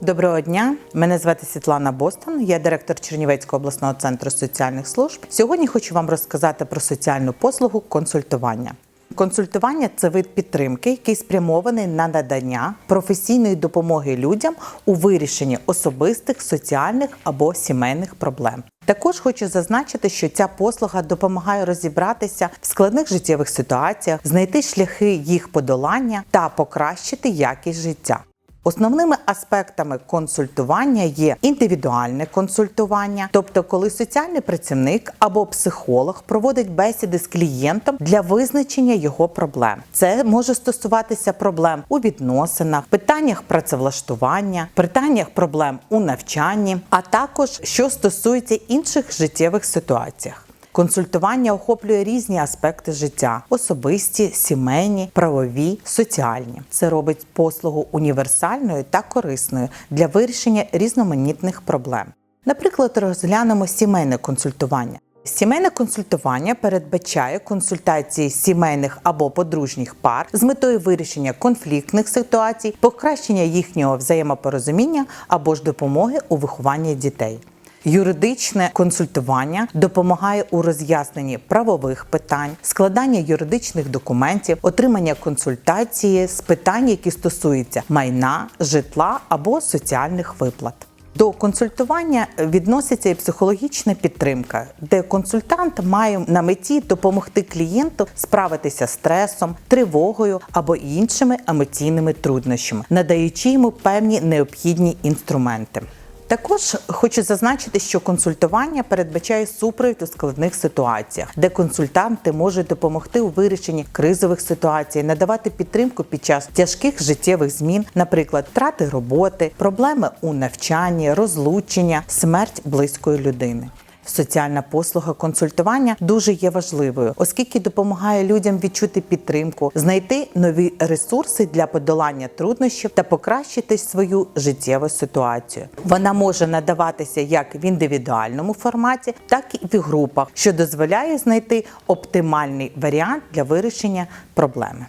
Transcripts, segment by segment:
Доброго дня, мене звати Світлана Бостон, я директор Чернівецького обласного центру соціальних служб. Сьогодні хочу вам розказати про соціальну послугу консультування. Консультування це вид підтримки, який спрямований на надання професійної допомоги людям у вирішенні особистих, соціальних або сімейних проблем. Також хочу зазначити, що ця послуга допомагає розібратися в складних життєвих ситуаціях, знайти шляхи їх подолання та покращити якість життя. Основними аспектами консультування є індивідуальне консультування, тобто коли соціальний працівник або психолог проводить бесіди з клієнтом для визначення його проблем. Це може стосуватися проблем у відносинах, питаннях працевлаштування, питаннях проблем у навчанні, а також що стосується інших життєвих ситуаціях. Консультування охоплює різні аспекти життя: особисті, сімейні, правові, соціальні. Це робить послугу універсальною та корисною для вирішення різноманітних проблем. Наприклад, розглянемо сімейне консультування. Сімейне консультування передбачає консультації сімейних або подружніх пар з метою вирішення конфліктних ситуацій, покращення їхнього взаємопорозуміння або ж допомоги у вихованні дітей. Юридичне консультування допомагає у роз'ясненні правових питань, складання юридичних документів, отримання консультації з питань, які стосуються майна, житла або соціальних виплат. До консультування відноситься і психологічна підтримка, де консультант має на меті допомогти клієнту справитися з стресом, тривогою або іншими емоційними труднощами, надаючи йому певні необхідні інструменти. Також хочу зазначити, що консультування передбачає супровід у складних ситуаціях, де консультанти можуть допомогти у вирішенні кризових ситуацій, надавати підтримку під час тяжких життєвих змін, наприклад, втрати роботи, проблеми у навчанні, розлучення, смерть близької людини. Соціальна послуга консультування дуже є важливою, оскільки допомагає людям відчути підтримку, знайти нові ресурси для подолання труднощів та покращити свою життєву ситуацію. Вона може надаватися як в індивідуальному форматі, так і в групах, що дозволяє знайти оптимальний варіант для вирішення проблеми.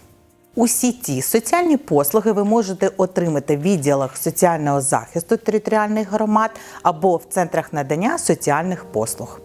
Усі ті соціальні послуги ви можете отримати в відділах соціального захисту територіальних громад або в центрах надання соціальних послуг.